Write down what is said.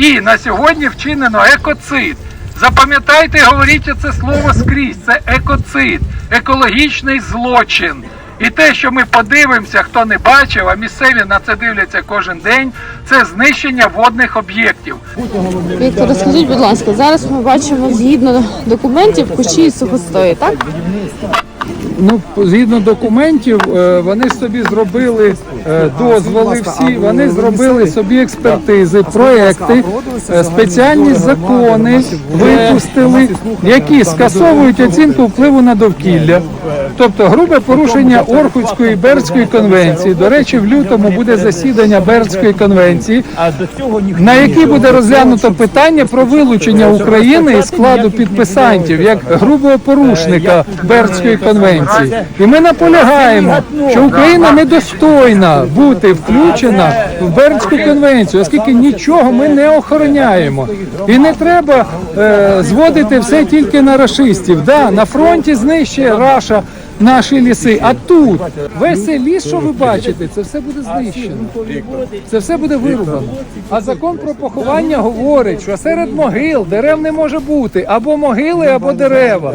І на сьогодні вчинено екоцид. Запам'ятайте, говоріть це слово скрізь. Це екоцид, екологічний злочин. І те, що ми подивимося, хто не бачив, а місцеві на це дивляться кожен день, це знищення водних об'єктів. Віктор, розкажіть, будь ласка, зараз ми бачимо згідно документів кущі і сухостої, так? Ну, згідно документів, е, вони собі зробили е, дозволи всі, вони зробили собі експертизи, проекти, е, спеціальні закони випустили, які скасовують оцінку впливу на довкілля. Тобто грубе порушення Орхудської Бердської конвенції. До речі, в лютому буде засідання Бердської конвенції, на якій буде розглянуто питання про вилучення України із складу підписантів як грубого порушника Бердської конвенції. І ми наполягаємо, що Україна недостойна бути включена в Бердську конвенцію, оскільки нічого ми не охороняємо. І не треба е, зводити все тільки на рашистів. Да, на фронті знищує Раша наші ліси, а тут весь цей ліс, що ви бачите, це все буде знищено. Це все буде вирубано. А закон про поховання говорить, що серед могил дерев не може бути або могили, або дерева.